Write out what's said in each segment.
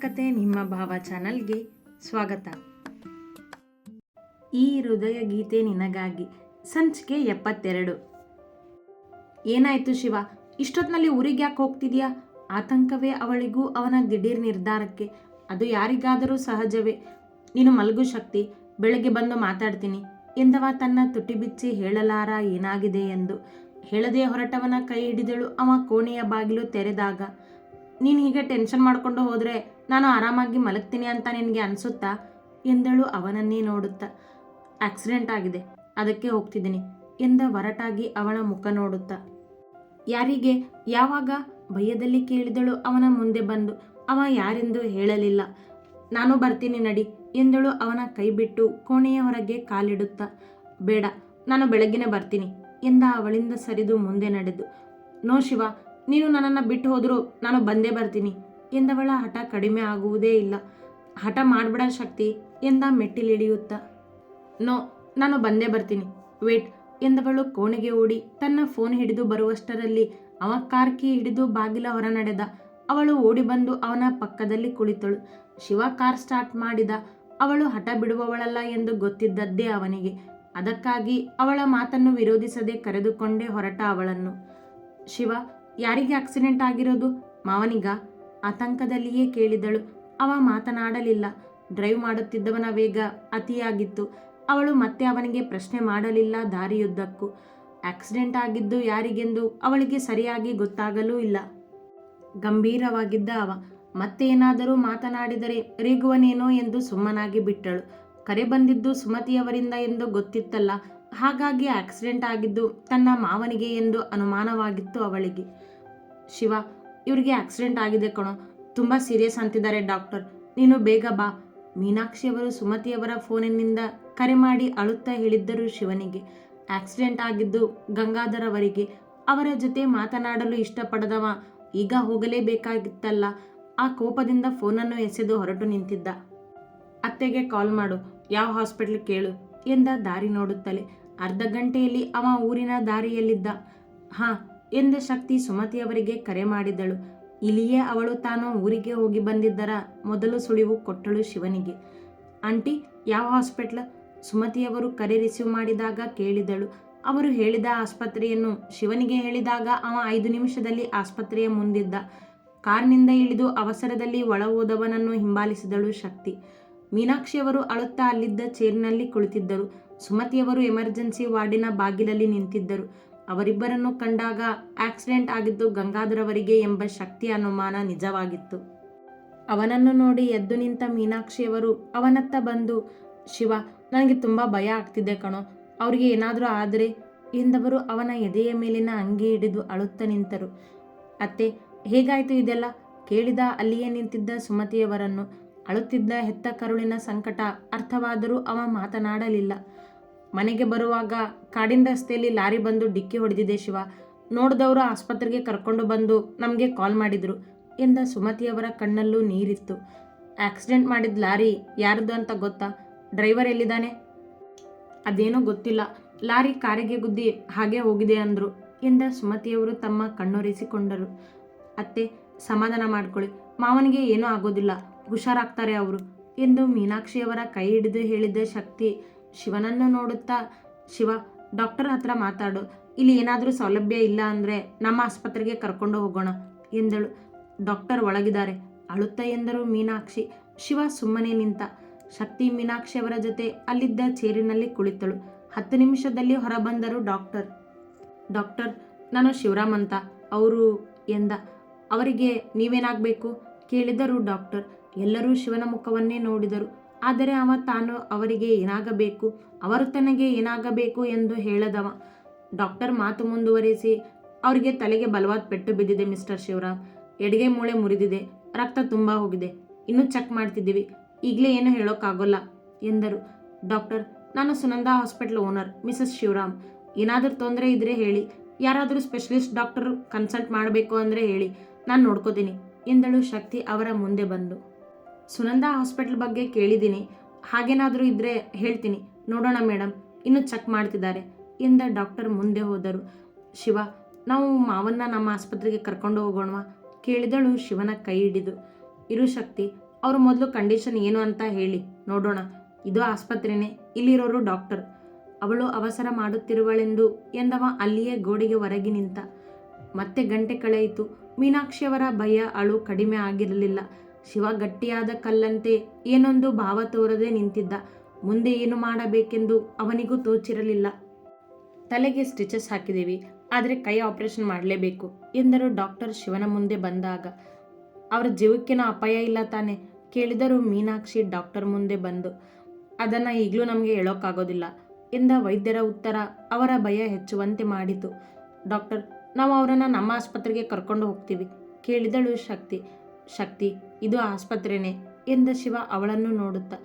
ಕತೆ ನಿಮ್ಮ ಭಾವ ಚಾನಲ್ಗೆ ಸ್ವಾಗತ. ಈ ಹೃದಯ ಗೀತೆ ನಿನಗಾಗಿ ಸಂಚಿಕೆ ಎಪ್ಪತ್ತೆರಡು. ಏನಾಯ್ತು ಶಿವ? ಇಷ್ಟೊತ್ತಿನಲ್ಲಿ ಊರಿಗೆ ಯಾಕೆ ಹೋಗ್ತಿದ್ಯಾ? ಆತಂಕವೇ ಅವಳಿಗೂ ಅವನ ದಿಢೀರ್ ನಿರ್ಧಾರಕ್ಕೆ. ಅದು ಯಾರಿಗಾದರೂ ಸಹಜವೇ. ನೀನು ಮಲಗು ಶಕ್ತಿ, ಬೆಳಗ್ಗೆ ಬಂದು ಮಾತಾಡ್ತೀನಿ. ಎಂದವ ತನ್ನ ತುಟಿ ಬಿಚ್ಚಿ ಹೇಳಲಾರ ಏನಾಗಿದೆ ಎಂದು. ಹೇಳದೆ ಹೊರಟವನ ಕೈ ಹಿಡಿದಳು ಅವ ಕೋಣೆಯ ಬಾಗಿಲು ತೆರೆದಾಗ. ನೀನು ಹೀಗೆ ಟೆನ್ಷನ್ ಮಾಡಿಕೊಂಡು ಹೋದರೆ ನಾನು ಆರಾಮಾಗಿ ಮಲಗ್ತೀನಿ ಅಂತ ನಿನಗೆ ಅನಿಸುತ್ತಾ? ಎಂದಳು ಅವನನ್ನೇ ನೋಡುತ್ತಾ. ಆಕ್ಸಿಡೆಂಟ್ ಆಗಿದೆ. ಅದಕ್ಕೆ ಹೋಗ್ತಿದ್ದೀನಿ ಎಂದ ಹೊರಟಾಗಿ ಅವಳ ಮುಖ ನೋಡುತ್ತಾ. ಯಾರಿಗೆ? ಯಾವಾಗ? ಭಯದಲ್ಲಿ ಕೇಳಿದಳು ಅವನ ಮುಂದೆ ಬಂದು. ಅವ ಯಾರೆಂದು ಹೇಳಲಿಲ್ಲ. ನಾನು ಬರ್ತೀನಿ ನಡಿ ಎಂದಳು ಅವನ ಕೈ ಬಿಟ್ಟು ಕೋಣೆಯ ಹೊರಗೆ ಕಾಲಿಡುತ್ತಾ. ಬೇಡ, ನಾನು ಬೆಳಗ್ಗೆ ಬರ್ತೀನಿ ಎಂದ ಅವಳಿಂದ ಸರಿದು ಮುಂದೆ ನಡೆದು. ನೋ ಶಿವ, ನೀನು ನನ್ನನ್ನು ಬಿಟ್ಟು ಹೋದರೂ ನಾನು ಬಂದೇ ಬರ್ತೀನಿ. ಎಂದವಳ ಹಠ ಕಡಿಮೆ ಆಗುವುದೇ ಇಲ್ಲ. ಹಠ ಮಾಡಬೇಡ ಶಕ್ತಿ ಎಂದ ಮೆಟ್ಟಿಲಿಳಿಯುತ್ತಾ ನೋ, ನಾನು ಬಂದೇ ಬರ್ತೀನಿ. ವೇಟ್, ಎಂದವಳು ಕೋಣೆಗೆ ಓಡಿ. ತನ್ನ ಫೋನ್ ಹಿಡಿದು ಬರುವಷ್ಟರಲ್ಲಿ ಅವ ಕಾರ್ಕಿ ಹಿಡಿದು ಬಾಗಿಲ ಹೊರ ನಡೆದ ಅವಳು ಓಡಿ ಬಂದು ಅವನ ಪಕ್ಕದಲ್ಲಿ ಕುಳಿತಳು. ಶಿವ ಕಾರ್ ಸ್ಟಾರ್ಟ್ ಮಾಡಿದ. ಅವಳು ಹಠ ಬಿಡುವವಳಲ್ಲ ಎಂದು ಗೊತ್ತಿದ್ದದ್ದೇ ಅವನಿಗೆ. ಅದಕ್ಕಾಗಿ ಅವಳ ಮಾತನ್ನು ವಿರೋಧಿಸದೆ ಕರೆದುಕೊಂಡೇ ಹೊರಟ ಅವಳನ್ನು. ಶಿವ, ಯಾರಿಗೆ ಆಕ್ಸಿಡೆಂಟ್ ಆಗಿರೋದು? ಮಾವನಿಗ? ಆತಂಕದಲ್ಲಿಯೇ ಕೇಳಿದಳು. ಅವ ಮಾತನಾಡಲಿಲ್ಲ. ಡ್ರೈವ್ ಮಾಡುತ್ತಿದ್ದವನ ವೇಗ ಅತಿಯಾಗಿತ್ತು. ಅವಳು ಮತ್ತೆ ಅವನಿಗೆ ಪ್ರಶ್ನೆ ಮಾಡಲಿಲ್ಲ ದಾರಿಯುದ್ದಕ್ಕೂ. ಆಕ್ಸಿಡೆಂಟ್ ಆಗಿದ್ದು ಯಾರಿಗೆಂದು ಅವಳಿಗೆ ಸರಿಯಾಗಿ ಗೊತ್ತಾಗಲೂ ಇಲ್ಲ. ಗಂಭೀರವಾಗಿದ್ದ ಅವ ಮತ್ತೇನಾದರೂ ಮಾತನಾಡಿದರೆ ರೇಗುವನೇನೋ ಎಂದು ಸುಮ್ಮನಾಗಿ ಬಿಟ್ಟಳು. ಕರೆ ಬಂದಿದ್ದು ಸುಮತಿಯವರಿಂದ ಎಂದು ಗೊತ್ತಿತ್ತಲ್ಲ, ಹಾಗಾಗಿ ಆಕ್ಸಿಡೆಂಟ್ ಆಗಿದ್ದು ತನ್ನ ಮಾವನಿಗೆ ಎಂದು ಅನುಮಾನವಾಗಿತ್ತು ಅವಳಿಗೆ. ಶಿವ ಇವರಿಗೆ ಆಕ್ಸಿಡೆಂಟ್ ಆಗಿದೆ ಕಣೋ. ತುಂಬ ಸೀರಿಯಸ್ ಅಂತಿದ್ದಾರೆ ಡಾಕ್ಟರ್ ನೀನು ಬೇಗ ಬಾ. ಮೀನಾಕ್ಷಿಯವರು ಸುಮತಿಯವರ ಫೋನಿನಿಂದ ಕರೆ ಮಾಡಿ ಅಳುತ್ತಾ ಹೇಳಿದ್ದರು ಶಿವನಿಗೆ. ಆಕ್ಸಿಡೆಂಟ್ ಆಗಿದ್ದು ಗಂಗಾಧರ್ ಅವರಿಗೆ. ಅವರ ಜೊತೆ ಮಾತನಾಡಲು ಇಷ್ಟಪಡದವ ಈಗ ಹೋಗಲೇಬೇಕಾಗಿತ್ತಲ್ಲ. ಆ ಕೋಪದಿಂದ ಫೋನನ್ನು ಎಸೆದು ಹೊರಟು ನಿಂತಿದ್ದ. ಅತ್ತೆಗೆ ಕಾಲ್ ಮಾಡು. ಯಾವ ಹಾಸ್ಪಿಟ್ಲ್ ಕೇಳು ಎಂದ ದಾರಿ ನೋಡುತ್ತಲೇ. ಅರ್ಧ ಗಂಟೆಯಲ್ಲಿ ಅವ ಊರಿನ ದಾರಿಯಲ್ಲಿದ್ದ. ಹಾ ಎಂದ ಶಕ್ತಿ ಸುಮತಿಯವರಿಗೆ ಕರೆ ಮಾಡಿದಳು. ಇಲ್ಲಿಯೇ ಅವಳು ತಾನು ಊರಿಗೆ ಹೋಗಿ ಬಂದಿದ್ದರ ಮೊದಲು ಸುಳಿವು ಕೊಟ್ಟಳು ಶಿವನಿಗೆ. ಆಂಟಿ, ಯಾವ ಹಾಸ್ಪಿಟ್ಲ್? ಸುಮತಿಯವರು ಕರೆ ರಿಸೀವ್ ಮಾಡಿದಾಗ ಕೇಳಿದಳು. ಅವರು ಹೇಳಿದ ಆಸ್ಪತ್ರೆಯನ್ನು ಶಿವನಿಗೆ ಹೇಳಿದಾಗ ಅವ ಐದು ನಿಮಿಷದಲ್ಲಿ ಆಸ್ಪತ್ರೆಯ ಮುಂದಿದ್ದ. ಕಾರ್ನಿಂದ ಇಳಿದು ಅವಸರದಲ್ಲಿ ಒಳ ಹೋದವನನ್ನು ಹಿಂಬಾಲಿಸಿದಳು ಶಕ್ತಿ. ಮೀನಾಕ್ಷಿಯವರು ಅಳುತ್ತಾ ಅಲ್ಲಿದ್ದ ಚೇರಿನಲ್ಲಿ ಕುಳಿತಿದ್ದರು. ಸುಮತಿಯವರು ಎಮರ್ಜೆನ್ಸಿ ವಾರ್ಡಿನ ಬಾಗಿಲಲ್ಲಿ ನಿಂತಿದ್ದರು. ಅವರಿಬ್ಬರನ್ನು ಕಂಡಾಗ ಆಕ್ಸಿಡೆಂಟ್ ಆಗಿದ್ದು ಗಂಗಾಧರವರಿಗೆ ಎಂಬ ಶಕ್ತಿ ಅನುಮಾನ ನಿಜವಾಗಿತ್ತು. ಅವನನ್ನು ನೋಡಿ ಎದ್ದು ನಿಂತ ಮೀನಾಕ್ಷಿಯವರು ಅವನತ್ತ ಬಂದು, ಶಿವ, ನನಗೆ ತುಂಬ ಭಯ ಆಗ್ತಿದೆ ಕಣೋ. ಅವರಿಗೆ ಏನಾದರೂ ಆದರೆ ಎಂದವರು ಅವನ ಎದೆಯ ಮೇಲಿನ ಅಂಗಿ ಹಿಡಿದು ಅಳುತ್ತಾ ನಿಂತರು. ಅತ್ತೆ, ಹೇಗಾಯಿತು ಇದೆಲ್ಲ? ಕೇಳಿದ ಅಲ್ಲಿಯೇ ನಿಂತಿದ್ದ ಸುಮತಿಯವರನ್ನು. ಅಳುತ್ತಿದ್ದ ಹೆತ್ತ ಕರುಳಿನ ಸಂಕಟ ಅರ್ಥವಾದರೂ ಅವ ಮಾತನಾಡಲಿಲ್ಲ. ಮನೆಗೆ ಬರುವಾಗ ಕಾಡಿನ ರಸ್ತೆಯಲ್ಲಿ ಲಾರಿ ಬಂದು ಡಿಕ್ಕಿ ಹೊಡೆದಿದೆ ಶಿವ. ನೋಡಿದವರು ಆಸ್ಪತ್ರೆಗೆ ಕರ್ಕೊಂಡು ಬಂದು ನಮಗೆ ಕಾಲ್ ಮಾಡಿದರು. ಎಂದ ಸುಮತಿಯವರ ಕಣ್ಣಲ್ಲೂ ನೀರಿತ್ತು. ಆಕ್ಸಿಡೆಂಟ್ ಮಾಡಿದ ಲಾರಿ ಯಾರದ್ದು ಅಂತ ಗೊತ್ತಾ? ಡ್ರೈವರ್ ಎಲ್ಲಿದ್ದಾನೆ? ಅದೇನೋ ಗೊತ್ತಿಲ್ಲ. ಲಾರಿ ಕಾರಿಗೆ ಗುದ್ದಿ ಹಾಗೆ ಹೋಗಿದೆ ಅಂದರು. ಎಂದ ಸುಮತಿಯವರು ತಮ್ಮ ಕಣ್ಣೊರೆಸಿಕೊಂಡರು. ಅತ್ತೆ, ಸಮಾಧಾನ ಮಾಡ್ಕೊಳ್ಳಿ. ಮಾವನಿಗೆ ಏನೂ ಆಗೋದಿಲ್ಲ. ಹುಷಾರಾಗ್ತಾರೆ ಅವರು. ಎಂದು ಮೀನಾಕ್ಷಿಯವರ ಕೈ ಹಿಡಿದು ಹೇಳಿದ ಶಕ್ತಿ ಶಿವನನ್ನು ನೋಡುತ್ತಾ, ಶಿವ, ಡಾಕ್ಟರ್ ಹತ್ರ ಮಾತಾಡು. ಇಲ್ಲಿ ಏನಾದರೂ ಸೌಲಭ್ಯ ಇಲ್ಲ ಅಂದರೆ ನಮ್ಮ ಆಸ್ಪತ್ರೆಗೆ ಕರ್ಕೊಂಡು ಹೋಗೋಣ, ಎಂದಳು. ಡಾಕ್ಟರ್ ಒಳಗಿದ್ದಾರೆ. ಅಳುತ್ತಾ ಎಂದರು ಮೀನಾಕ್ಷಿ. ಶಿವ ಸುಮ್ಮನೆ ನಿಂತ. ಶಕ್ತಿ ಮೀನಾಕ್ಷಿಯವರ ಜೊತೆ ಅಲ್ಲಿದ್ದ ಚೇರಿನಲ್ಲಿ ಕುಳಿತಳು. ಹತ್ತು ನಿಮಿಷದಲ್ಲಿ ಹೊರಬಂದರು ಡಾಕ್ಟರ್. ಡಾಕ್ಟರ್, ನಾನು ಶಿವರಾಮ್ ಅಂತ. ಅವರು ಎಂದ. ಅವರಿಗೆ ನೀವೇನಾಗಬೇಕು? ಕೇಳಿದರು ಡಾಕ್ಟರ್. ಎಲ್ಲರೂ ಶಿವನ ಮುಖವನ್ನೇ ನೋಡಿದರು. ಆದರೆ ಅವ ತಾನು ಅವರಿಗೆ ಏನಾಗಬೇಕು, ಅವರು ತನಗೆ ಏನಾಗಬೇಕು ಎಂದು ಹೇಳದವ. ಡಾಕ್ಟರ್ ಮಾತು ಮುಂದುವರಿಸಿ, ಅವರಿಗೆ ತಲೆಗೆ ಬಲವಾದ ಪೆಟ್ಟು ಬಿದ್ದಿದೆ ಮಿಸ್ಟರ್ ಶಿವರಾಮ್. ಎಡಗೆ ಮೂಳೆ ಮುರಿದಿದೆ, ರಕ್ತ ತುಂಬ ಹೋಗಿದೆ. ಇನ್ನೂ ಚೆಕ್ ಮಾಡ್ತಿದ್ದೀವಿ, ಈಗಲೇ ಏನು ಹೇಳೋಕ್ಕಾಗೋಲ್ಲ ಎಂದರು. ಡಾಕ್ಟರ್, ನಾನು Sunanda hospital owner, Mrs Shivaram. ಏನಾದರೂ ತೊಂದರೆ ಇದ್ದರೆ ಹೇಳಿ, ಯಾರಾದರೂ ಸ್ಪೆಷಲಿಸ್ಟ್ ಡಾಕ್ಟರ್ ಕನ್ಸಲ್ಟ್ ಮಾಡಬೇಕು ಅಂದರೆ ಹೇಳಿ, ನಾನು ನೋಡ್ಕೋತೀನಿ ಎಂದಳು ಶಕ್ತಿ ಅವರ ಮುಂದೆ ಬಂದು. ಸುನಂದಾ ಹಾಸ್ಪಿಟ್ಲ್ ಬಗ್ಗೆ ಕೇಳಿದ್ದೀನಿ. ಹಾಗೇನಾದರೂ ಇದ್ದರೆ ಹೇಳ್ತೀನಿ. ನೋಡೋಣ ಮೇಡಮ್ ಇನ್ನು ಚೆಕ್ ಮಾಡ್ತಿದ್ದಾರೆ. ಎಂದ ಡಾಕ್ಟರ್ ಮುಂದೆ ಹೋದರು. ಶಿವ, ನಾವು ಮಾವನ್ನ ನಮ್ಮ ಆಸ್ಪತ್ರೆಗೆ ಕರ್ಕೊಂಡು ಹೋಗೋಣವಾ? ಕೇಳಿದಳು ಶಿವನ ಕೈ ಹಿಡಿದು. ಇರು ಶಕ್ತಿ, ಅವರು ಮೊದಲು ಕಂಡೀಷನ್ ಏನು ಅಂತ ಹೇಳಿ. ನೋಡೋಣ. ಇದು ಆಸ್ಪತ್ರೆನೇ. ಇಲ್ಲಿರೋರು ಡಾಕ್ಟರ್. ಅವಳು ಅವಸರ ಮಾಡುತ್ತಿರುವಳೆಂದು ಎಂದವ ಅಲ್ಲಿಯೇ ಗೋಡೆಗೆ ಹೊರಗೆ ನಿಂತ. ಮತ್ತೆ ಗಂಟೆ ಕಳೆಯಿತು. ಮೀನಾಕ್ಷಿಯವರ ಭಯ ಅಳು ಕಡಿಮೆ ಆಗಿರಲಿಲ್ಲ. ಶಿವ ಗಟ್ಟಿಯಾದ ಕಲ್ಲಂತೆ ಏನೊಂದು ಭಾವ ತೋರದೆ ನಿಂತಿದ್ದ. ಮುಂದೆ ಏನು ಮಾಡಬೇಕೆಂದು ಅವನಿಗೂ ತೋಚಿರಲಿಲ್ಲ. ತಲೆಗೆ ಸ್ಟಿಚಸ್ ಹಾಕಿದ್ದೀವಿ ಆದರೆ ಕೈ ಆಪರೇಷನ್ ಮಾಡಲೇಬೇಕು ಎಂದರು ಡಾಕ್ಟರ್ ಶಿವನ ಮುಂದೆ ಬಂದಾಗ. ಅವರ ಜೀವಕ್ಕೇನೋ ಅಪಾಯ ಇಲ್ಲ ತಾನೆ ಕೇಳಿದರು ಮೀನಾಕ್ಷಿ ಡಾಕ್ಟರ್ ಮುಂದೆ ಬಂದು. ಅದನ್ನು ಈಗಲೂ ನಮಗೆ ಹೇಳೋಕ್ಕಾಗೋದಿಲ್ಲ ಎಂದ ವೈದ್ಯರ ಉತ್ತರ ಅವರ ಭಯ ಹೆಚ್ಚುವಂತೆ ಮಾಡಿತು. ಡಾಕ್ಟರ್, ನಾವು ಅವರನ್ನು ನಮ್ಮ ಆಸ್ಪತ್ರೆಗೆ ಕರ್ಕೊಂಡು ಹೋಗ್ತೀವಿ, ಕೇಳಿದಳು ಶಕ್ತಿ. ಶಕ್ತಿ, ಇದು ಆಸ್ಪತ್ರೆನೇ ಎಂದ ಶಿವ ಅವಳನ್ನು ನೋಡುತ್ತಾ.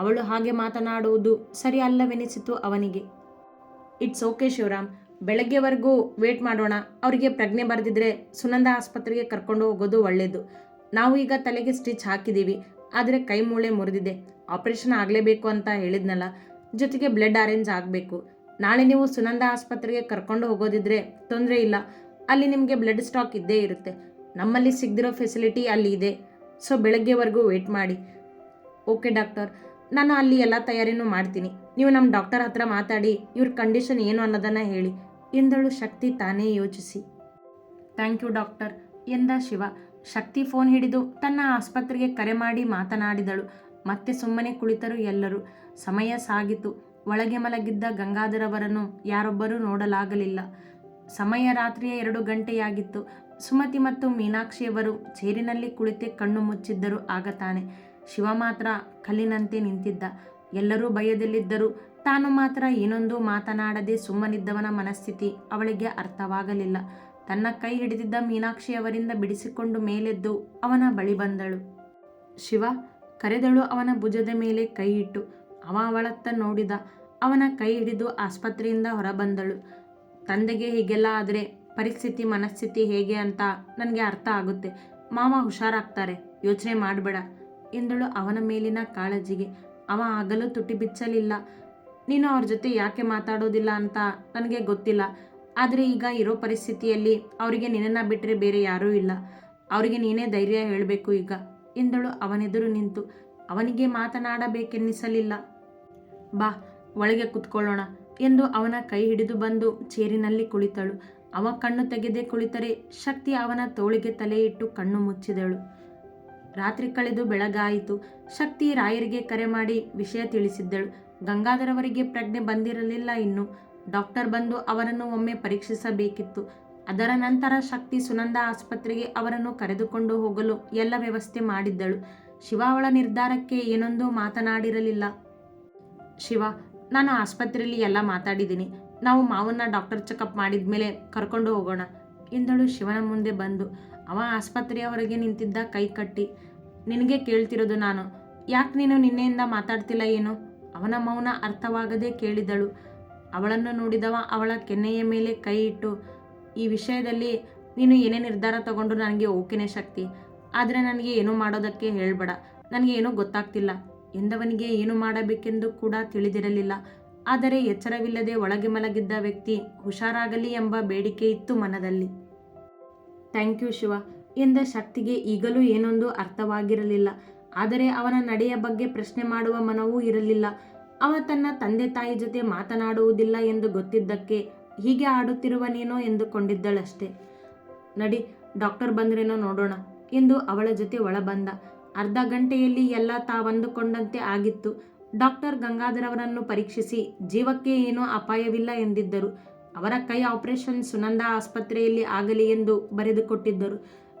ಅವಳು ಹಾಗೆ ಮಾತನಾಡುವುದು ಸರಿ ಅಲ್ಲವೆನಿಸಿತು ಅವನಿಗೆ. ಇಟ್ಸ್ ಓಕೆ ಶಿವರಾಮ್, ಬೆಳಗ್ಗೆವರೆಗೂ ವೇಟ್ ಮಾಡೋಣ. ಅವರಿಗೆ ಪ್ರಜ್ಞೆ ಬರೆದಿದ್ರೆ ಸುನಂದ ಆಸ್ಪತ್ರೆಗೆ ಕರ್ಕೊಂಡು ಹೋಗೋದು ಒಳ್ಳೆಯದು ನಾವು ಈಗ ತಲೆಗೆ ಸ್ಟಿಚ್ ಹಾಕಿದ್ದೀವಿ, ಆದರೆ ಕೈ ಮೂಳೆ ಮುರಿದಿದೆ. ಆಪರೇಷನ್ ಆಗಲೇಬೇಕು ಅಂತ ಹೇಳಿದ್ನಲ್ಲ, ಜೊತೆಗೆ ಬ್ಲಡ್ ಅರೇಂಜ್ ಆಗಬೇಕು. ನಾಳೆ ನೀವು ಸುನಂದ ಆಸ್ಪತ್ರೆಗೆ ಕರ್ಕೊಂಡು ಹೋಗೋದಿದ್ರೆ ತೊಂದರೆ ಇಲ್ಲ. ಅಲ್ಲಿ ನಿಮಗೆ ಬ್ಲಡ್ ಸ್ಟಾಕ್ ಇದ್ದೇ ಇರುತ್ತೆ. ನಮ್ಮಲ್ಲಿ ಸಿಗದಿರೋ ಫೆಸಿಲಿಟಿ ಅಲ್ಲಿ ಇದೆ. ಸೊ ಬೆಳಗ್ಗೆವರೆಗೂ ವೇಟ್ ಮಾಡಿ. ಓಕೆ ಡಾಕ್ಟರ್ ನಾನು ಅಲ್ಲಿ ಎಲ್ಲ ತಯಾರಿನೂ ಮಾಡ್ತೀನಿ. ನೀವು ನಮ್ಮ ಡಾಕ್ಟರ್ ಹತ್ರ ಮಾತಾಡಿ, ಇವ್ರ ಕಂಡೀಷನ್ ಏನು ಅನ್ನೋದನ್ನು ಹೇಳಿ. ಎಂದಳು ಶಕ್ತಿ ತಾನೇ ಯೋಚಿಸಿ. ಥ್ಯಾಂಕ್ ಯು ಡಾಕ್ಟರ್ ಎಂದ ಶಿವ. ಶಕ್ತಿ ಫೋನ್ ಹಿಡಿದು ತನ್ನ ಆಸ್ಪತ್ರೆಗೆ ಕರೆ ಮಾಡಿ ಮಾತನಾಡಿದಳು. ಮತ್ತೆ ಸುಮ್ಮನೆ ಕುಳಿತರು ಎಲ್ಲರೂ. ಸಮಯ ಸಾಗಿತು. ಒಳಗೆ ಮಲಗಿದ್ದ ಗಂಗಾಧರವರನ್ನು ಯಾರೊಬ್ಬರೂ ನೋಡಲಾಗಲಿಲ್ಲ. ಸಮಯ ರಾತ್ರಿಯ ಎರಡು ಗಂಟೆಯಾಗಿತ್ತು. ಸುಮತಿ ಮತ್ತು ಮೀನಾಕ್ಷಿಯವರು ಚೇರಿನಲ್ಲಿ ಕುಳಿತೆ ಕಣ್ಣು ಮುಚ್ಚಿದ್ದರು ಆಗ ತಾನೆ. ಶಿವ ಮಾತ್ರ ಕಲ್ಲಿನಂತೆ ನಿಂತಿದ್ದ. ಎಲ್ಲರೂ ಭಯದಲ್ಲಿದ್ದರು ತಾನು ಮಾತ್ರ ಏನೊಂದು ಮಾತನಾಡದೆ ಸುಮ್ಮನಿದ್ದವನ ಮನಸ್ಥಿತಿ ಅವಳಿಗೆ ಅರ್ಥವಾಗಲಿಲ್ಲ. ತನ್ನ ಕೈ ಹಿಡಿದಿದ್ದ ಮೀನಾಕ್ಷಿಯವರಿಂದ ಬಿಡಿಸಿಕೊಂಡು ಮೇಲೆದ್ದು ಅವನ ಬಳಿ ಬಂದಳು. ಶಿವ, ಕರೆದಳು ಅವನ ಭುಜದ ಮೇಲೆ ಕೈ ಇಟ್ಟು. ಅವ ಅವಳತ್ತ ನೋಡಿದ. ಅವನ ಕೈ ಹಿಡಿದು ಆಸ್ಪತ್ರೆಯಿಂದ ಹೊರಬಂದಳು. ತಂದೆಗೆ ಹೀಗೆಲ್ಲ ಆದರೆ ಪರಿಸ್ಥಿತಿ, ಮನಸ್ಥಿತಿ ಹೇಗೆ ಅಂತ ನನಗೆ ಅರ್ಥ ಆಗುತ್ತೆ. ಮಾವ ಹುಷಾರಾಗ್ತಾರೆ. ಯೋಚನೆ ಮಾಡಬೇಡ. ಎಂದಳು ಅವನ ಮೇಲಿನ ಕಾಳಜಿಗೆ. ಅವ ಆಗಲೂ ತುಟಿ ಬಿಚ್ಚಲಿಲ್ಲ. ನೀನು ಅವ್ರ ಜೊತೆ ಯಾಕೆ ಮಾತಾಡೋದಿಲ್ಲ ಅಂತ ನನಗೆ ಗೊತ್ತಿಲ್ಲ. ಆದರೆ ಈಗ ಇರೋ ಪರಿಸ್ಥಿತಿಯಲ್ಲಿ ಅವರಿಗೆ ನಿನ್ನನ್ನು ಬಿಟ್ಟರೆ ಬೇರೆ ಯಾರೂ ಇಲ್ಲ. ಅವರಿಗೆ ನೀನೇ ಧೈರ್ಯ ಹೇಳಬೇಕು ಈಗ, ಎಂದಳು ಅವನೆದುರು ನಿಂತು. ಅವನಿಗೆ ಮಾತನಾಡಬೇಕೆನ್ನಿಸಲಿಲ್ಲ. ಬಾ, ಒಳಗೆ ಕುತ್ಕೊಳ್ಳೋಣ, ಎಂದು ಅವನ ಕೈ ಹಿಡಿದು ಬಂದು ಚೇರಿನಲ್ಲಿ ಕುಳಿತಳು. ಅವ ಕಣ್ಣು ತೆಗೆದೇ ಕುಳಿತರೆ ಶಕ್ತಿ ಅವನ ತೋಳಿಗೆ ತಲೆ ಇಟ್ಟು ಕಣ್ಣು ಮುಚ್ಚಿದಳು. ರಾತ್ರಿ ಕಳೆದು ಬೆಳಗಾಯಿತು. ಶಕ್ತಿ ರಾಯರಿಗೆ ಕರೆ ಮಾಡಿ ವಿಷಯ ತಿಳಿಸಿದ್ದಳು. ಗಂಗಾಧರವರಿಗೆ ಪ್ರಜ್ಞೆ ಬಂದಿರಲಿಲ್ಲ ಇನ್ನು. ಡಾಕ್ಟರ್ ಬಂದು ಅವರನ್ನು ಒಮ್ಮೆ ಪರೀಕ್ಷಿಸಬೇಕಿತ್ತು. ಅದರ ನಂತರ ಶಕ್ತಿ ಸುನಂದ ಆಸ್ಪತ್ರೆಗೆ ಅವರನ್ನು ಕರೆದುಕೊಂಡು ಹೋಗಲು ಎಲ್ಲ ವ್ಯವಸ್ಥೆ ಮಾಡಿದ್ದಳು. ಶಿವ ಅವಳ ನಿರ್ಧಾರಕ್ಕೆ ಏನೊಂದು ಮಾತನಾಡಿರಲಿಲ್ಲ. ಶಿವ, ನಾನು ಆಸ್ಪತ್ರೆಯಲ್ಲಿ ಎಲ್ಲ ಮಾತಾಡಿದ್ದೀನಿ. ನಾವು ಮಾವನ್ನ ಡಾಕ್ಟರ್ ಚೆಕಪ್ ಮಾಡಿದ ಮೇಲೆ ಕರ್ಕೊಂಡು ಹೋಗೋಣ. ಎಂದಳು ಶಿವನ ಮುಂದೆ ಬಂದು, ಅವ ಆಸ್ಪತ್ರೆಯ ಹೊರಗೆ ನಿಂತಿದ್ದ ಕೈ ಕಟ್ಟಿ, ನಿನಗೆ ಕೇಳ್ತಿರೋದು ನಾನು. ಯಾಕೆ ನೀನು ನಿನ್ನೆಯಿಂದ ಮಾತಾಡ್ತಿಲ್ಲ ಏನು? ಅವನ ಮೌನ ಅರ್ಥವಾಗದೆ ಕೇಳಿದಳು. ಅವಳನ್ನು ನೋಡಿದವ ಅವಳ ಕೆನ್ನೆಯ ಮೇಲೆ ಕೈ ಇಟ್ಟು, ಈ ವಿಷಯದಲ್ಲಿ ನೀನು ಏನೇ ನಿರ್ಧಾರ ತಗೊಂಡು ನನಗೆ ಓಕೆನೇ ಶಕ್ತಿ. ಆದರೆ ನನಗೆ ಏನೂ ಮಾಡೋದಕ್ಕೆ ಹೇಳಬೇಡ. ನನಗೆ ಏನೂ ಗೊತ್ತಾಗ್ತಿಲ್ಲ. ಎಂದವನಿಗೆ ಏನು ಮಾಡಬೇಕೆಂದು ಕೂಡ ತಿಳಿದಿರಲಿಲ್ಲ. ಆದರೆ ಎಚ್ಚರವಿಲ್ಲದೆ ಒಳಗೆ ಮಲಗಿದ್ದ ವ್ಯಕ್ತಿ ಹುಷಾರಾಗಲಿ ಎಂಬ ಬೇಡಿಕೆ ಇತ್ತು ಮನದಲ್ಲಿ. ಥ್ಯಾಂಕ್ ಯು ಶಿವ ಎಂದ ಶಕ್ತಿಗೆ ಈಗಲೂ ಏನೊಂದು ಅರ್ಥವಾಗಿರಲಿಲ್ಲ. ಆದರೆ ಅವನ ನಡೆಯ ಬಗ್ಗೆ ಪ್ರಶ್ನೆ ಮಾಡುವ ಮನವೂ ಇರಲಿಲ್ಲ. ಅವ ತನ್ನ ತಂದೆ ತಾಯಿ ಜೊತೆ ಮಾತನಾಡುವುದಿಲ್ಲ ಎಂದು ಗೊತ್ತಿದ್ದಕ್ಕೆ ಹೀಗೆ ಆಡುತ್ತಿರುವ ನೀನೋ ಎಂದುಕೊಂಡಿದ್ದಳಷ್ಟೇ. ನಡಿ, ಡಾಕ್ಟರ್ ಬಂದ್ರೇನೋ ನೋಡೋಣ ಎಂದು ಅವಳ ಜೊತೆ ಒಳಬಂದ. ಅರ್ಧ ಗಂಟೆಯಲ್ಲಿ ಎಲ್ಲ ತಾವಂದುಕೊಂಡಂತೆ ಆಗಿತ್ತು. ಡಾಕ್ಟರ್ ಗಂಗಾಧರವರನ್ನು ಪರೀಕ್ಷಿಸಿ ಜೀವಕ್ಕೆ ಏನೂ ಅಪಾಯವಿಲ್ಲ ಎಂದಿದ್ದರು. ಅವರ ಕೈ ಆಪರೇಷನ್ ಸುನಂದ ಆಸ್ಪತ್ರೆಯಲ್ಲಿ ಆಗಲಿ ಎಂದು ಬರೆದುಕೊಟ್ಟಿದ್ದರು.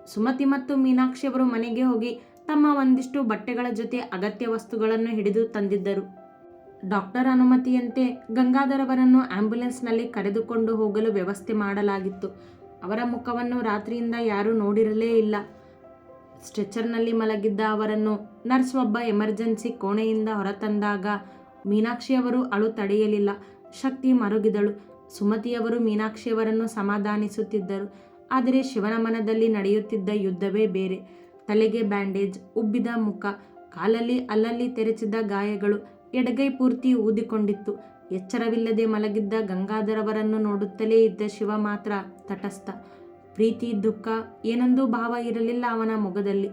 ಸುಮತಿ ಮತ್ತು ಮೀನಾಕ್ಷಿ ಅವರು ಮನೆಗೆ ಹೋಗಿ ತಮ್ಮ ಒಂದಿಷ್ಟು ಬಟ್ಟೆಗಳ ಜೊತೆ ಅಗತ್ಯ ವಸ್ತುಗಳನ್ನು ಹಿಡಿದು ತಂದಿದ್ದರು. ಡಾಕ್ಟರ್ ಅನುಮತಿಯಂತೆ ಗಂಗಾಧರವರನ್ನು ಆಂಬ್ಯುಲೆನ್ಸ್ನಲ್ಲಿ ಕರೆದುಕೊಂಡು ಹೋಗಲು ವ್ಯವಸ್ಥೆ ಮಾಡಲಾಗಿತ್ತು. ಅವರ ಮುಖವನ್ನು ರಾತ್ರಿಯಿಂದ ಯಾರೂ ನೋಡಿರಲೇ ಇಲ್ಲ. ಸ್ಟ್ರೆಚರ್ನಲ್ಲಿ ಮಲಗಿದ್ದ ಅವರನ್ನು ನರ್ಸ್ ಒಬ್ಬ ಎಮರ್ಜೆನ್ಸಿ ಕೋಣೆಯಿಂದ ಹೊರತಂದಾಗ ಮೀನಾಕ್ಷಿಯವರು ಅಳು ತಡೆಯಲಿಲ್ಲ. ಶಕ್ತಿ ಮರುಗಿದಳು. ಸುಮತಿಯವರು ಮೀನಾಕ್ಷಿಯವರನ್ನು ಸಮಾಧಾನಿಸುತ್ತಿದ್ದರು. ಆದರೆ ಶಿವನ ಮನದಲ್ಲಿ ನಡೆಯುತ್ತಿದ್ದ ಯುದ್ಧವೇ ಬೇರೆ. ತಲೆಗೆ ಬ್ಯಾಂಡೇಜ್, ಉಬ್ಬಿದ ಮುಖ, ಕಾಲಲ್ಲಿ ಅಲ್ಲಲ್ಲಿ ತೆರೆಚಿದ ಗಾಯಗಳು, ಎಡಗೈ ಪೂರ್ತಿ ಊದಿಕೊಂಡಿತ್ತು. ಎಚ್ಚರವಿಲ್ಲದೆ ಮಲಗಿದ್ದ ಗಂಗಾಧರವರನ್ನು ನೋಡುತ್ತಲೇ ಇದ್ದ ಶಿವ ಮಾತ್ರ ತಟಸ್ಥ. ಪ್ರೀತಿ, ದುಃಖ, ಏನೊಂದು ಭಾವ ಇರಲಿಲ್ಲ ಅವನ ಮೊಗದಲ್ಲಿ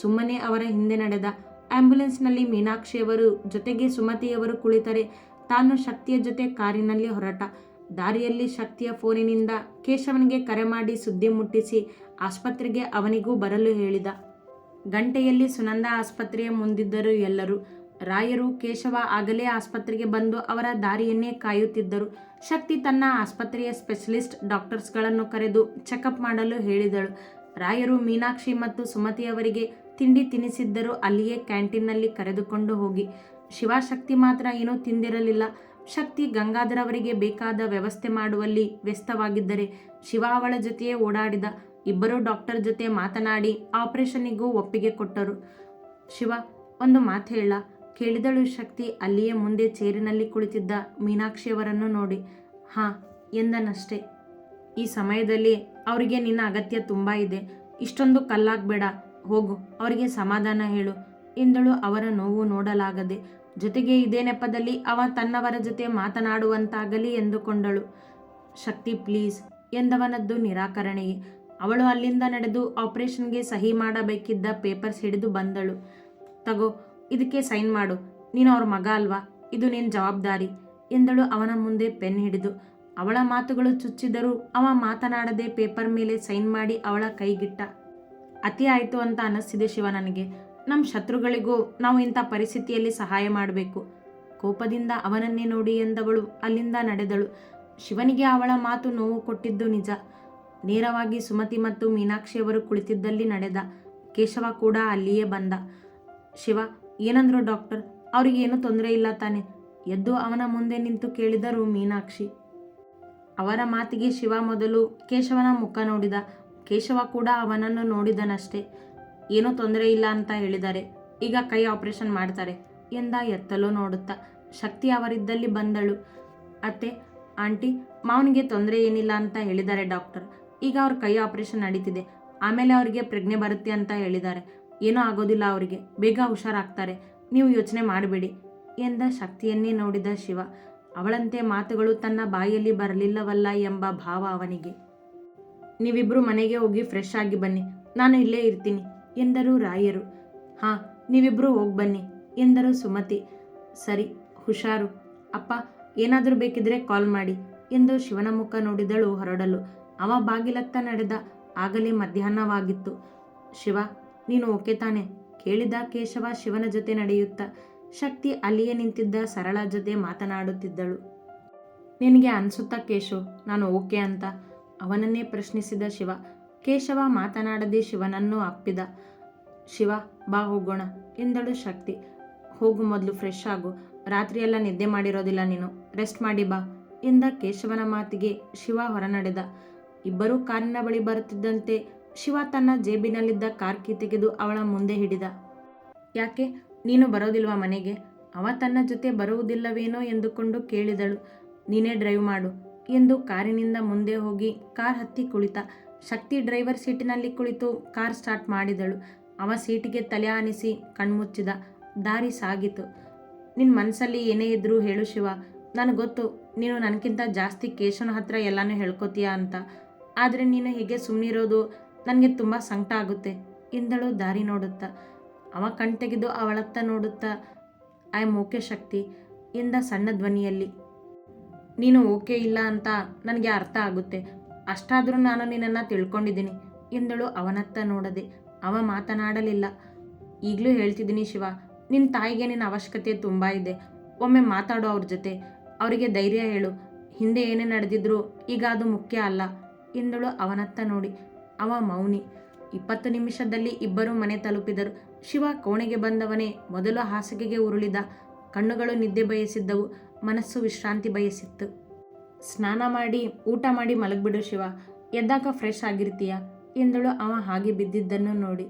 ಸುಮ್ಮನೆ ಅವರ ಹಿಂದೆ ನಡೆದ ಆಂಬ್ಯುಲೆನ್ಸ್ನಲ್ಲಿ ಮೀನಾಕ್ಷಿಯವರು ಜೊತೆಗೆ ಸುಮತಿಯವರು ಕುಳಿತರೆ. ತಾನು ಶಕ್ತಿಯ ಜೊತೆ ಕಾರಿನಲ್ಲಿ ಹೊರಟ. ದಾರಿಯಲ್ಲಿ ಶಕ್ತಿಯ ಫೋನಿನಿಂದ ಕೇಶವನಿಗೆ ಕರೆ ಮಾಡಿ ಸುದ್ದಿ ಮುಟ್ಟಿಸಿ ಆಸ್ಪತ್ರೆಗೆ ಅವನಿಗೂ ಬರಲು ಹೇಳಿದ. ಗಂಟೆಯಲ್ಲಿ ಸುನಂದ ಆಸ್ಪತ್ರೆಯ ಮುಂದಿದ್ದರು ಎಲ್ಲರೂ. ರಾಯರು ಕೇಶವ ಆಗಲೇ ಆಸ್ಪತ್ರೆಗೆ ಬಂದು ಅವರ ದಾರಿಯನ್ನೇ ಕಾಯುತ್ತಿದ್ದರು. ಶಕ್ತಿ ತನ್ನ ಆಸ್ಪತ್ರೆಯ ಸ್ಪೆಷಲಿಸ್ಟ್ ಡಾಕ್ಟರ್ಸ್ಗಳನ್ನು ಕರೆದು ಚೆಕಪ್ ಮಾಡಲು ಹೇಳಿದಳು. ರಾಯರು ಮೀನಾಕ್ಷಿ ಮತ್ತು ಸುಮತಿಯವರಿಗೆ ತಿಂಡಿ ತಿನಿಸಿದ್ದರು ಅಲ್ಲಿಯೇ ಕ್ಯಾಂಟೀನ್ನಲ್ಲಿ ಕರೆದುಕೊಂಡು ಹೋಗಿ. ಶಿವಶಕ್ತಿ ಮಾತ್ರ ಏನೂ ತಿಂದಿರಲಿಲ್ಲ. ಶಕ್ತಿ ಗಂಗಾಧರ್ ಅವರಿಗೆ ಬೇಕಾದ ವ್ಯವಸ್ಥೆ ಮಾಡುವಲ್ಲಿ ವ್ಯಸ್ತವಾಗಿದ್ದರೆ ಶಿವ ಅವಳ ಜೊತೆಯೇ ಓಡಾಡಿದ ಇಬ್ಬರು ಡಾಕ್ಟರ್ ಜೊತೆ ಮಾತನಾಡಿ ಆಪರೇಷನಿಗೂ ಒಪ್ಪಿಗೆ ಕೊಟ್ಟರು. ಶಿವ, ಒಂದು ಮಾತು ಹೇಳ. ಕೇಳಿದಳು ಶಕ್ತಿ ಅಲ್ಲಿಯೇ ಮುಂದೆ ಚೇರಿನಲ್ಲಿ ಕುಳಿತಿದ್ದ ಮೀನಾಕ್ಷಿಯವರನ್ನು ನೋಡಿ. ಹಾಂ, ಎಂದನಷ್ಟೇ. ಈ ಸಮಯದಲ್ಲಿ ಅವರಿಗೆ ನಿನ್ನ ಅಗತ್ಯ ತುಂಬ ಇದೆ. ಇಷ್ಟೊಂದು ಕಲ್ಲಾಗಬೇಡ. ಹೋಗು, ಅವರಿಗೆ ಸಮಾಧಾನ ಹೇಳು ಎಂದಳು ಅವರ ನೋವು ನೋಡಲಾಗದೆ. ಜೊತೆಗೆ ಇದೇ ನೆಪದಲ್ಲಿ ಅವ ತನ್ನವರ ಜೊತೆ ಮಾತನಾಡುವಂತಾಗಲಿ ಎಂದುಕೊಂಡಳು. ಶಕ್ತಿ, ಪ್ಲೀಸ್, ಎಂದವನದ್ದು ನಿರಾಕರಣೆಯೇ. ಅವಳು ಅಲ್ಲಿಂದ ನಡೆದು ಆಪರೇಷನ್ಗೆ ಸಹಿ ಮಾಡಬೇಕಿದ್ದ ಪೇಪರ್ಸ್ ಹಿಡಿದು ಬಂದಳು. ತಗೋ ಇದಕ್ಕೆ ಸೈನ್ ಮಾಡು. ನೀನು ಅವ್ರ ಮಗ ಅಲ್ವಾ? ಇದು ನಿನ್ನ ಜವಾಬ್ದಾರಿ. ಎಂದಳು ಅವನ ಮುಂದೆ ಪೆನ್ ಹಿಡಿದು. ಅವಳ ಮಾತುಗಳು ಚುಚ್ಚಿದರೂ ಅವ ಮಾತನಾಡದೆ ಪೇಪರ್ ಮೇಲೆ ಸೈನ್ ಮಾಡಿ ಅವಳ ಕೈಗಿಟ್ಟ. ಅತಿ ಆಯಿತು ಅಂತ ಅನ್ನಿಸ್ತಿದೆ ಶಿವ ನನಗೆ. ನಮ್ಮ ಶತ್ರುಗಳಿಗೂ ನಾವು ಇಂಥ ಪರಿಸ್ಥಿತಿಯಲ್ಲಿ ಸಹಾಯ ಮಾಡಬೇಕು. ಕೋಪದಿಂದ ಅವನನ್ನೇ ನೋಡಿ ಎಂದವಳು ಅಲ್ಲಿಂದ ನಡೆದಳು. ಶಿವನಿಗೆ ಅವಳ ಮಾತು ನೋವು ಕೊಟ್ಟಿದ್ದು ನಿಜ. ನೇರವಾಗಿ ಸುಮತಿ ಮತ್ತು ಮೀನಾಕ್ಷಿಯವರು ಕುಳಿತಿದ್ದಲ್ಲಿ ನಡೆದ. ಕೇಶವ ಕೂಡ ಅಲ್ಲಿಯೇ ಬಂದ. ಶಿವ ಏನಂದ್ರು ಡಾಕ್ಟರ್, ಅವ್ರಿಗೇನು ತೊಂದರೆ ಇಲ್ಲ ತಾನೆ. ಎದ್ದು ಅವನ ಮುಂದೆ ನಿಂತು ಕೇಳಿದರು ಮೀನಾಕ್ಷಿ. ಅವರ ಮಾತಿಗೆ ಶಿವ ಮೊದಲು ಕೇಶವನ ಮುಖ ನೋಡಿದ. ಕೇಶವ ಕೂಡ ಅವನನ್ನು ನೋಡಿದನಷ್ಟೇ. ಏನೂ ತೊಂದರೆ ಇಲ್ಲ ಅಂತ ಹೇಳಿದ್ದಾರೆ ಈಗ ಕೈ ಆಪರೇಷನ್ ಮಾಡ್ತಾರೆ ಎಂದ ಎತ್ತಲು ನೋಡುತ್ತಾ. ಶಕ್ತಿ ಅವರಿದ್ದಲ್ಲಿ ಬಂದಳು. ಅತ್ತೆ, ಆಂಟಿ, ಮಾವನಿಗೆ ತೊಂದರೆ ಏನಿಲ್ಲ ಅಂತ ಹೇಳಿದ್ದಾರೆ ಡಾಕ್ಟರ್. ಈಗ ಅವ್ರ ಕೈ ಆಪರೇಷನ್ ನಡೀತಿದೆ. ಆಮೇಲೆ ಅವರಿಗೆ ಪ್ರಜ್ಞೆ ಬರುತ್ತೆ ಅಂತ ಹೇಳಿದ್ದಾರೆ. ಏನೂ ಆಗೋದಿಲ್ಲ ಅವರಿಗೆ. ಬೇಗ ಹುಷಾರಾಗ್ತಾರೆ. ನೀವು ಯೋಚನೆ ಮಾಡಬೇಡಿ ಎಂದ ಶಕ್ತಿಯನ್ನೇ ನೋಡಿದ ಶಿವ. ಅವಳಂತೆ ಮಾತುಗಳು ತನ್ನ ಬಾಯಲ್ಲಿ ಬರಲಿಲ್ಲವಲ್ಲ ಎಂಬ ಭಾವ ಅವನಿಗೆ. ನೀವಿಬ್ಬರು ಮನೆಗೆ ಹೋಗಿ ಫ್ರೆಶ್ ಆಗಿ ಬನ್ನಿ. ನಾನು ಇಲ್ಲೇ ಇರ್ತೀನಿ ಎಂದರು ರಾಯರು. ಹಾಂ ನೀವಿಬ್ಬರು ಹೋಗಿ ಬನ್ನಿ ಎಂದರು ಸುಮತಿ. ಸರಿ, ಹುಷಾರು. ಅಪ್ಪ, ಏನಾದರೂ ಬೇಕಿದ್ರೆ ಕಾಲ್ ಮಾಡಿ ಎಂದು ಶಿವನ ಮುಖ ನೋಡಿದಳು ಹೊರಡಲು. ಅವ ಬಾಗಿಲತ್ತ ನಡೆದ ಆಗಲೇ ಮಧ್ಯಾಹ್ನವಾಗಿತ್ತು. ಶಿವ ನೀನು ಓಕೆ ತಾನೆ. ಕೇಳಿದ ಕೇಶವ ಶಿವನ ಜೊತೆ ನಡೆಯುತ್ತ ಶಕ್ತಿ ಅಲ್ಲಿಯೇ ನಿಂತಿದ್ದ ಸರಳ ಜೊತೆ ಮಾತನಾಡುತ್ತಿದ್ದಳು. ನಿನಗೆ ಅನ್ಸುತ್ತಾ ಕೇಶವ್ ನಾನು ಓಕೆ ಅಂತ? ಅವನನ್ನೇ ಪ್ರಶ್ನಿಸಿದ ಶಿವ. ಕೇಶವ ಮಾತನಾಡದೆ ಶಿವನನ್ನು ಅಪ್ಪಿದ. ಶಿವ, ಬಾ ಹೋಗೋಣ ಎಂದಳು ಶಕ್ತಿ. ಹೋಗು ಮೊದಲು ಫ್ರೆಶ್ ಆಗು. ರಾತ್ರಿಯೆಲ್ಲ ನಿದ್ದೆ ಮಾಡಿರೋದಿಲ್ಲ ನೀನು. ರೆಸ್ಟ್ ಮಾಡಿ ಬಾ ಎಂದ ಕೇಶವನ ಮಾತಿಗೆ ಶಿವ ಹೊರನಡೆದ. ಇಬ್ಬರೂ ಕಾರಿನ ಬಳಿ ಬರುತ್ತಿದ್ದಂತೆ ಶಿವ ತನ್ನ ಜೇಬಿನಲ್ಲಿದ್ದ ಕಾರ್ ಕೀ ತೆಗೆದು ಅವಳ ಮುಂದೆ ಹಿಡಿದ. ಯಾಕೆ? ನೀನು ಬರೋದಿಲ್ವಾ ಮನೆಗೆ? ಅವ ತನ್ನ ಜೊತೆ ಬರುವುದಿಲ್ಲವೇನೋ ಎಂದುಕೊಂಡು ಕೇಳಿದಳು. ನೀನೇ ಡ್ರೈವ್ ಮಾಡು ಎಂದು ಕಾರಿನಿಂದ ಮುಂದೆ ಹೋಗಿ ಕಾರ್ ಹತ್ತಿ ಕುಳಿತ. ಶಕ್ತಿ ಡ್ರೈವರ್ ಸೀಟಿನಲ್ಲಿ ಕುಳಿತು ಕಾರ್ ಸ್ಟಾರ್ಟ್ ಮಾಡಿದಳು. ಅವ ಸೀಟಿಗೆ ತಲೆ ಆನಿಸಿ ಕಣ್ಮುಚ್ಚಿದ. ದಾರಿ ಸಾಗಿತು. ನಿನ್ನ ಮನಸ್ಸಲ್ಲಿ ಏನೇ ಇದ್ರೂ ಹೇಳು ಶಿವ. ನನಗೆ ಗೊತ್ತು, ನೀನು ನನಗಿಂತ ಜಾಸ್ತಿ ಕೇಶವನ ಹತ್ರ ಎಲ್ಲನೂ ಹೇಳ್ಕೊತೀಯ ಅಂತ. ಆದರೆ ನೀನು ಹೀಗೆ ಸುಮ್ಮನಿರೋದು ನನಗೆ ತುಂಬ ಸಂಕಟ ಆಗುತ್ತೆ. ಎಂದಳು ದಾರಿ ನೋಡುತ್ತಾ, ಅವ ಕಣ್ತೆಗೆದು ಅವಳತ್ತ ನೋಡುತ್ತಾ, ಐ ಆಮ್ ಓಕೆ ಶಕ್ತಿ ಎಂದ ಸಣ್ಣ ಧ್ವನಿಯಲ್ಲಿ, ನೀನು ಓಕೆ ಇಲ್ಲ ಅಂತ ನನಗೆ ಅರ್ಥ ಆಗುತ್ತೆ. ಅಷ್ಟಾದರೂ ನಾನು ನಿನ್ನನ್ನು ತಿಳ್ಕೊಂಡಿದ್ದೀನಿ. ಎಂದಳು ಅವನತ್ತ ನೋಡದೆ, ಅವ ಮಾತನಾಡಲಿಲ್ಲ. ಈಗಲೂ ಹೇಳ್ತಿದ್ದೀನಿ ಶಿವ ನಿನ್ನ ತಾಯಿಗೆ ನಿನ್ನ ಅವಶ್ಯಕತೆ ತುಂಬ ಇದೆ. ಒಮ್ಮೆ ಮಾತಾಡೋ ಅವ್ರ ಜೊತೆ. ಅವರಿಗೆ ಧೈರ್ಯ ಹೇಳು. ಹಿಂದೆ ಏನೇ ನಡೆದಿದ್ರು ಈಗ ಅದು ಮುಖ್ಯ ಅಲ್ಲ. ಎಂದಳು ಅವನತ್ತ ನೋಡಿ ಅವ ಮೌನಿ. ಇಪ್ಪತ್ತು ನಿಮಿಷದಲ್ಲಿ ಇಬ್ಬರು ಮನೆ ತಲುಪಿದರು. ಶಿವ ಕೋಣೆಗೆ ಬಂದವನೇ ಮೊದಲು ಹಾಸಿಗೆಗೆ ಉರುಳಿದ. ಕಣ್ಣುಗಳು ನಿದ್ದೆ ಬಯಸಿದ್ದವು. ಮನಸ್ಸು ವಿಶ್ರಾಂತಿ ಬಯಸಿತ್ತು. ಸ್ನಾನ ಮಾಡಿ, ಊಟ ಮಾಡಿ ಮಲಗಿಬಿಡು ಶಿವ. ಎದ್ದಾಗ ಫ್ರೆಶ್ ಆಗಿರ್ತೀಯ? ಎಂದಳು ಅವ ಹಾಗೆ ಬಿದ್ದಿದ್ದನ್ನು ನೋಡಿ.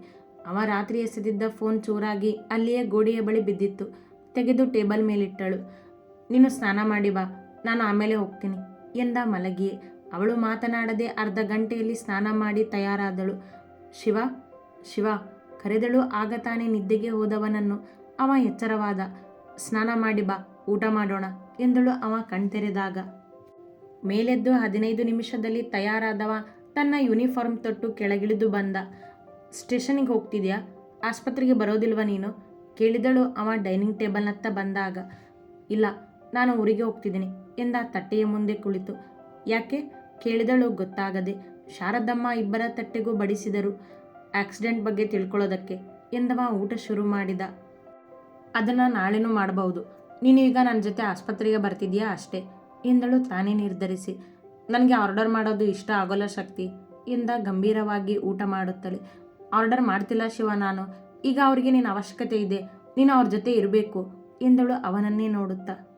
ಅವ ರಾತ್ರಿ ಎಸೆದಿದ್ದ ಫೋನ್ ಚೂರಾಗಿ ಅಲ್ಲಿಯೇ ಗೋಡೆಯ ಬಳಿ ಬಿದ್ದಿತ್ತು. ತೆಗೆದು ಟೇಬಲ್ ಮೇಲಿಟ್ಟಳು. ನೀನು ಸ್ನಾನ ಮಾಡಿ ಬಾ. ನಾನು ಆಮೇಲೆ ಹೋಗ್ತೀನಿ ಎಂದ ಮಲಗಿಯೇ. ಅವಳು ಮಾತನಾಡದೆ ಅರ್ಧ ಗಂಟೆಯಲ್ಲಿ ಸ್ನಾನ ಮಾಡಿ ತಯಾರಾದಳು. ಶಿವ ಶಿವ, ಕರೆದಳು, ಆಗ ತಾನೇ ನಿದ್ದೆಗೆ ಹೋದವನನ್ನು. ಅವ ಎಚ್ಚರವಾದ, ಸ್ನಾನ ಮಾಡಿ ಬಾ, ಊಟ ಮಾಡೋಣ ಎಂದಳು ಅವ ಕಣ್ತೆರೆದಾಗ. ಮೇಲೆದ್ದು ಹದಿನೈದು ನಿಮಿಷದಲ್ಲಿ ತಯಾರಾದವ ತನ್ನ ಯೂನಿಫಾರ್ಮ್ ತೊಟ್ಟು ಕೆಳಗಿಳಿದು ಬಂದ ಸ್ಟೇಷನಿಗೆ ಹೋಗ್ತಿದ್ಯಾ? ಆಸ್ಪತ್ರೆಗೆ ಬರೋದಿಲ್ವ ನೀನು? ಕೇಳಿದಳು ಅವ ಡೈನಿಂಗ್ ಟೇಬಲ್ನತ್ತ ಬಂದಾಗ. ಇಲ್ಲ, ನಾನು ಊರಿಗೆ ಹೋಗ್ತಿದ್ದೀನಿ ಎಂದ ತಟ್ಟೆಯ ಮುಂದೆ ಕುಳಿತು. ಯಾಕೆ? ಕೇಳಿದಳು, ಗೊತ್ತಾಗದೆ. ಶಾರದಮ್ಮ ಇಬ್ಬರ ತಟ್ಟೆಗೂ ಬಡಿಸಿದರು. ಆಕ್ಸಿಡೆಂಟ್ ಬಗ್ಗೆ ತಿಳ್ಕೊಳ್ಳೋದಕ್ಕೆ ಎಂದವ ಊಟ ಶುರು ಮಾಡಿದ. ಅದನ್ನು ನಾಳೆನೂ ಮಾಡಬಹುದು. ನೀನು ಈಗ ನನ್ನ ಜೊತೆ ಆಸ್ಪತ್ರೆಗೆ ಬರ್ತಿದ್ಯಾ ಅಷ್ಟೇ ಎಂದಳು ತಾನೇ ನಿರ್ಧರಿಸಿ. ನನಗೆ ಆರ್ಡರ್ ಮಾಡೋದು ಇಷ್ಟ ಆಗೋಲ್ಲ ಶಕ್ತಿ ಎಂದ ಗಂಭೀರವಾಗಿ ಊಟ ಮಾಡುತ್ತಳೆ ಆರ್ಡರ್ ಮಾಡ್ತಿಲ್ಲ ಶಿವ ನಾನು. ಈಗ ಅವರಿಗೆ ನಿನ್ನ ಅವಶ್ಯಕತೆ ಇದೆ. ನೀನು ಅವ್ರ ಜೊತೆ ಇರಬೇಕು ಎಂದಳು ಅವನನ್ನೇ ನೋಡುತ್ತಾ.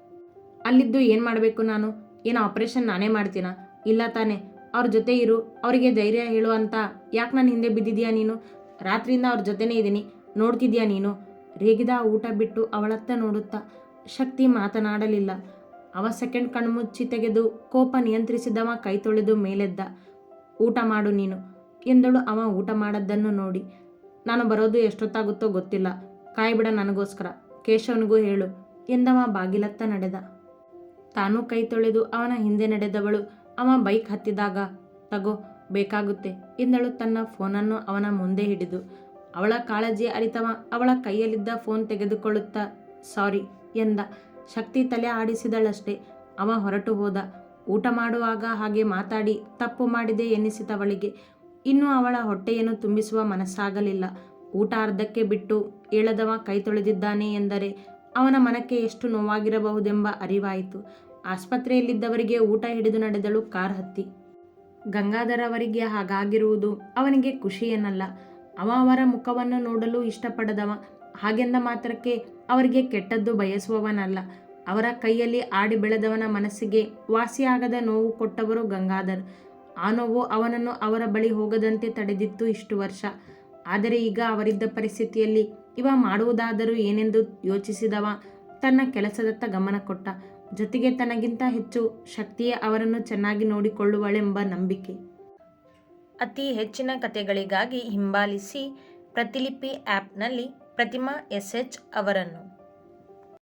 ಅಲ್ಲಿದ್ದು ಏನು ಮಾಡಬೇಕು ನಾನು? ಏನು ಆಪರೇಷನ್ ನಾನೇ ಮಾಡ್ತೀನಾ? ಇಲ್ಲ ತಾನೆ, ಅವ್ರ ಜೊತೆ ಇರು, ಅವರಿಗೆ ಧೈರ್ಯ ಹೇಳು ಅಂತ. ಯಾಕೆ ನಾನು ಹಿಂದೆ ಬಿದ್ದಿದ್ಯಾ ನೀನು? ರಾತ್ರಿಯಿಂದ ಅವ್ರ ಜೊತೆನೇ ಇದ್ದೀನಿ ನೋಡ್ತಿದ್ಯಾ ನೀನು? ರೇಗಿದ ಊಟ ಬಿಟ್ಟು ಅವಳತ್ತ ನೋಡುತ್ತಾ, ಶಕ್ತಿ ಮಾತನಾಡಲಿಲ್ಲ. ಅವ ಸೆಕೆಂಡ್ ಕಣ್ಮುಚ್ಚಿ ತೆಗೆದು ಕೋಪ ನಿಯಂತ್ರಿಸಿದವ ಕೈ ತೊಳೆದು ಮೇಲೆದ್ದ. ಊಟ ಮಾಡು ನೀನು, ಎಂದಳು ಅವ ಊಟ ಮಾಡದ್ದನ್ನು ನೋಡಿ. ನಾನು ಬರೋದು ಎಷ್ಟೊತ್ತಾಗುತ್ತೋ ಗೊತ್ತಿಲ್ಲ, ಕಾಯ್ಬಿಡ ನನಗೋಸ್ಕರ, ಕೇಶವನಿಗೂ ಹೇಳು, ಎಂದವ ಬಾಗಿಲತ್ತ ನಡೆದ. ತಾನೂ ಕೈ ತೊಳೆದು ಅವನ ಹಿಂದೆ ನಡೆದವಳು ಅವ ಬೈಕ್ ಹತ್ತಿದಾಗ, ತಗೋ, ಬೇಕಾಗುತ್ತೆ. ಎಂದಳು ತನ್ನ ಫೋನನ್ನು ಅವನ ಮುಂದೆ ಹಿಡಿದು. ಅವಳ ಕಾಳಜಿ ಅರಿತವ, ಅವಳ ಕೈಯಲ್ಲಿದ್ದ ಫೋನ್ ತೆಗೆದುಕೊಳ್ಳುತ್ತಾ, ಸಾರಿ, ಎಂದ. ಶಕ್ತಿ ತಲೆ ಆಡಿಸಿದಳಷ್ಟೇ. ಅವ ಹೊರಟು ಹೋದ. ಊಟ ಮಾಡುವಾಗ ಹಾಗೆ ಮಾತಾಡಿ, ತಪ್ಪು ಮಾಡಿದೆ, ಎನ್ನಿಸಿದವಳಿಗೆ. ಇನ್ನೂ ಅವಳ ಹೊಟ್ಟೆಯನ್ನು ತುಂಬಿಸುವ ಮನಸ್ಸಾಗಲಿಲ್ಲ. ಊಟ ಅರ್ಧಕ್ಕೆ ಬಿಟ್ಟು, ಏಳದವ ಕೈ ತೊಳೆದಿದ್ದಾನೆ, ಎಂದರೆ, ಅವನ ಮನಕ್ಕೆ ಎಷ್ಟು ನೋವಾಗಿರಬಹುದೆಂಬ ಅರಿವಾಯಿತು. ಆಸ್ಪತ್ರೆಯಲ್ಲಿದ್ದವರಿಗೆ ಊಟ ಹಿಡಿದು ನಡೆದಳು ಕಾರ್ ಹತ್ತಿ. ಗಂಗಾಧರ್ ಅವರಿಗೆ ಹಾಗಾಗಿರುವುದು ಅವನಿಗೆ ಖುಷಿಯೇನಲ್ಲ. ಅವ ಅವರ ಮುಖವನ್ನು ನೋಡಲು ಇಷ್ಟಪಡದವ. ಹಾಗೆಂದ ಮಾತ್ರಕ್ಕೆ ಅವರಿಗೆ ಕೆಟ್ಟದ್ದು ಬಯಸುವವನಲ್ಲ. ಅವರ ಕೈಯಲ್ಲಿ ಆಡಿ ಬೆಳೆದವನ ಮನಸ್ಸಿಗೆ ವಾಸಿಯಾಗದ ನೋವು ಕೊಟ್ಟವರು ಗಂಗಾಧರ್. ಆ ನೋವು ಅವನನ್ನು ಅವರ ಬಳಿ ಹೋಗದಂತೆ ತಡೆದಿತ್ತು ಇಷ್ಟು ವರ್ಷ. ಆದರೆ ಈಗ ಅವರಿದ್ದ ಪರಿಸ್ಥಿತಿಯಲ್ಲಿ ಇವ ಮಾಡುವುದಾದರೂ ಏನೆಂದು ಯೋಚಿಸಿದವ. ತನ್ನ ಕೆಲಸದತ್ತ ಗಮನ ಕೊಟ್ಟ. ಜೊತೆಗೆ ತನಗಿಂತ ಹೆಚ್ಚು ಶಕ್ತಿಯೇ ಅವರನ್ನು ಚೆನ್ನಾಗಿ ನೋಡಿಕೊಳ್ಳುವಳೆಂಬ ನಂಬಿಕೆ. ಅತಿ ಹೆಚ್ಚಿನ ಕಥೆಗಳಿಗಾಗಿ ಹಿಂಬಾಲಿಸಿ ಪ್ರತಿಲಿಪಿ ಆ್ಯಪ್ನಲ್ಲಿ ಪ್ರತಿಮಾ ಎಸ್ ಎಚ್ ಅವರನ್ನು.